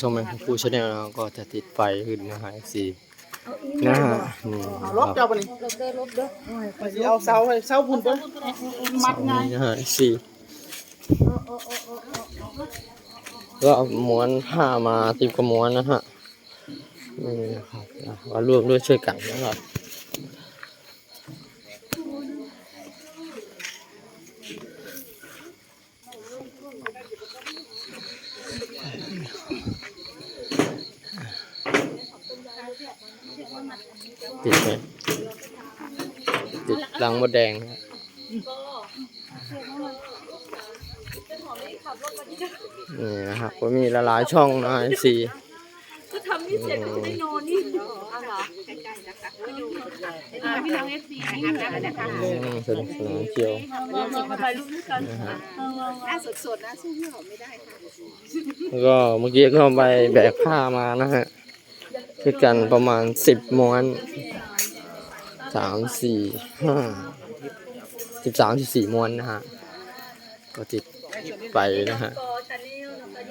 ชมเป็นผู้ชาแนลก็จะติดไฟขึ้นนะฮะสีนะฮะนี่เอาคลรับบเจ้าปะนี่ลบเด้อลบเด้อไปสิเอาเสาให้เสาพุ่นเด้อมัดง่ายนี่นะฮะสีก็เอาม้วนผ้ามาติดกับม้วนนะฮะนี่นะครับอะก็ร่วมด้วยช่วยกันนะครับ ติดไหมติดรังมดแดงนะฮะนี่นะครับก็มีหลายๆช่องนะไอซีก็ทำนี่เสร็จก็จะได้นอนนี่เอาเหรออ่าพี่น้องเอฟซีนี่นะคะสนุกสนานเชียวมาถ่ายรูปด้วยกันนะฮะหน้าสดๆนะสู้พี่หอมไม่ได้ค่ะแล้วก็เมื่อกี้ก็ไปแบกผ้ามานะฮะ คือกันประมาณสิบม้วนสามสี่ห้าสิบสามสิบสี่ม้วนนะฮะ ก็ติดไปนะฮะชาแนลนะคะย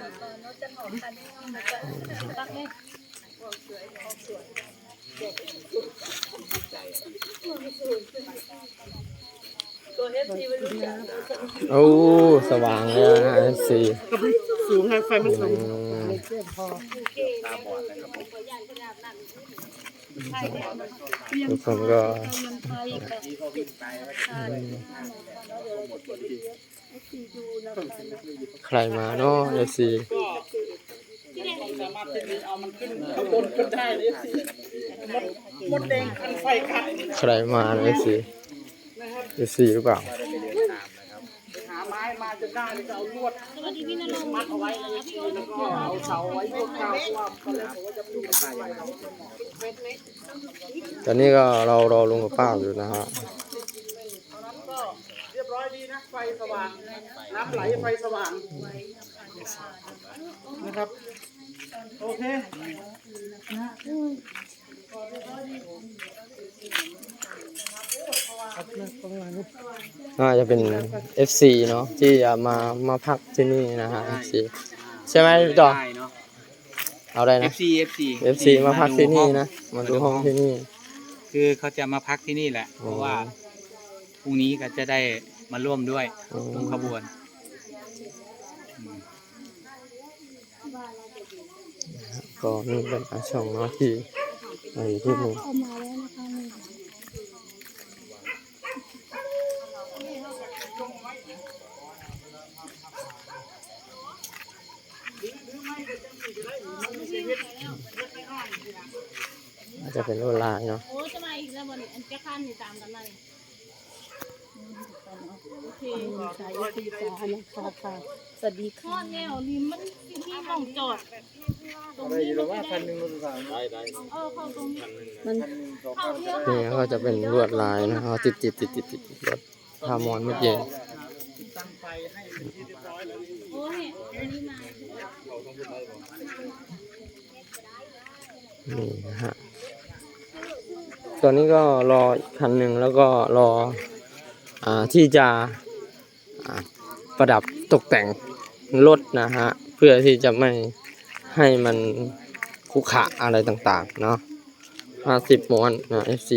นะคะน้องจันหอมชาแนลนะคะตัก เลยตัวเอฟซีไม่รู้จักโอ้สว่างเลยนะไอซีสูงให้ไฟมันสูงทุกคนก็ใครมาเนาะไอซีสามารถที่จะเอามันขึ้นข้างบนขึ้นได้เลยสิมดมดแดงคันไฟขัดใครมาไอซีไอซีหรือเปล่าหาไม้มาจนได้แล้วก็เอาลวดมัดเอาไว้เลยสิแล้วก็เอาเสาไว้พวกเก่าเพราะว่าเขาเลยบอกว่าจะปลูกไฟไว้ตอนนี้ก็เรารอลุงกับป้าอยู่นะฮะก็เรียบร้อยดีนะไฟสว่างน้ำไหลไฟสว่างนะครับโอเคน่าจะเป็น FC เนาะที่จะมามาพักที่นี่นะฮะ FC ใช่ไหมพี่ต่อได้เนาะ เอาได้นะ FC FC FC มาพักที่นี่นะมาดูห้องที่นี่ คือเขาจะมาพักที่นี่แหละ เพราะว่าพรุ่งนี้ก็จะได้มาร่วมด้วยอืมร่วมขบวนอืมก็นี่เป็นอาช่องเนาะที่มาอยู่ที่นี่ อาจจะเป็นลวดลายเนาะโอ้จะมาอีกแล้ววันนี้อันจะขั้นอยู่ตามกันมาเลยโอเคสายตีสานะคะค่ะสวัสดีค่ะข้อแนวนี่มันที่ที่มองจอดตรงนี้มันจะได้เออเข้าตรงนี้มันเข้าเที่ยวนี่ก็จะเป็นลวดลายนะฮะติดติดติดติดติดติดรถพามอนเมื่อกี้ตั้งไฟให้เป็นที่เรียบร้อยแล้วโอ้ยอันนี้มานี่นะฮะ ตอนนี้ก็รออีกคันหนึ่งแล้วก็รออที่จะประดับตกแต่งรถนะฮะ เพื่อที่จะไม่ให้มันคุขะอะไรต่างๆ เนาะห้าสิบม้วนนะ FC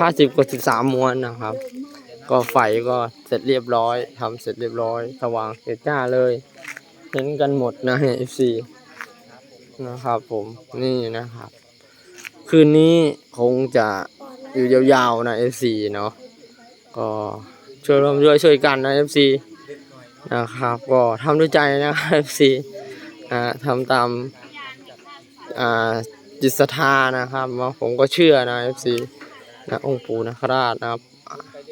ห้าสิบกับสิบสามม้วนนะครับ ก็ไฟก็เสร็จเรียบร้อยทำเสร็จเรียบร้อย สว่างเกิดจ้าเลยเห็นกันหมดนะ FC นะครับผมนี่นะครับ คืนนี้คงจะอยู่ยาวๆนะ FC เนาะก็ช่วยร่วมด้วยช่วยกันนะ FC นะครับก็ทำด้วยใจนะครับ FC อ่าทำตามอ่าจิตศรัทธานะครับผมก็เชื่อนะ FC นะองค์ปู่นคราชนะครับ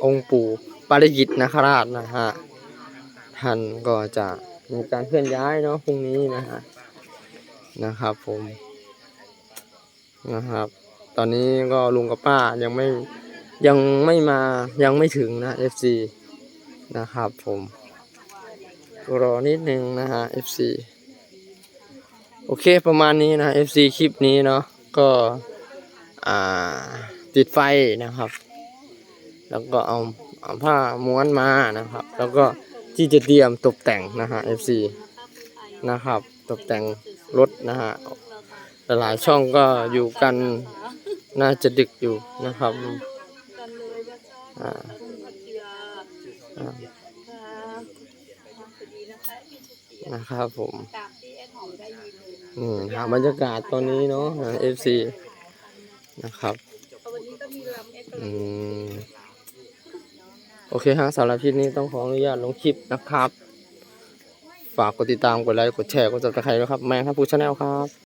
องค์ปู่ปาริจิตนคราชนะฮะท่านก็จะมีการเคลื่อนย้ายเนาะพรุ่งนี้นะฮะนะครับผม นะครับ ตอนนี้ก็ลุงกับป้ายังไม่ยังไม่มายังไม่ถึงนะ FC นะครับผมรอนิดนึงนะฮะ FC โอเคประมาณนี้นะ FC คลิปนี้เนาะก็อ่าติดไฟนะครับ แล้วก็เอาเอาผ้าม้วนมานะครับ แล้วก็ที่จะเตรียมตกแต่งนะฮะ FC นะครับ ตกแต่งรถนะฮะ หลายช่องก็อยู่กันน่าจะดึกอยู่นะครับนะครับผมอืมหาบรรยากาศตอนนี้เนาะเอฟซีนะครับอืมโอเคฮะสำหรับคลิปนี้ต้องขออนุญาตลงคลิปนะครับ ฝากกดติดตามกดไลค์กดแชร์กดซับสไครต์ด้วยครับ แมงครับผู้ชาแนลครับ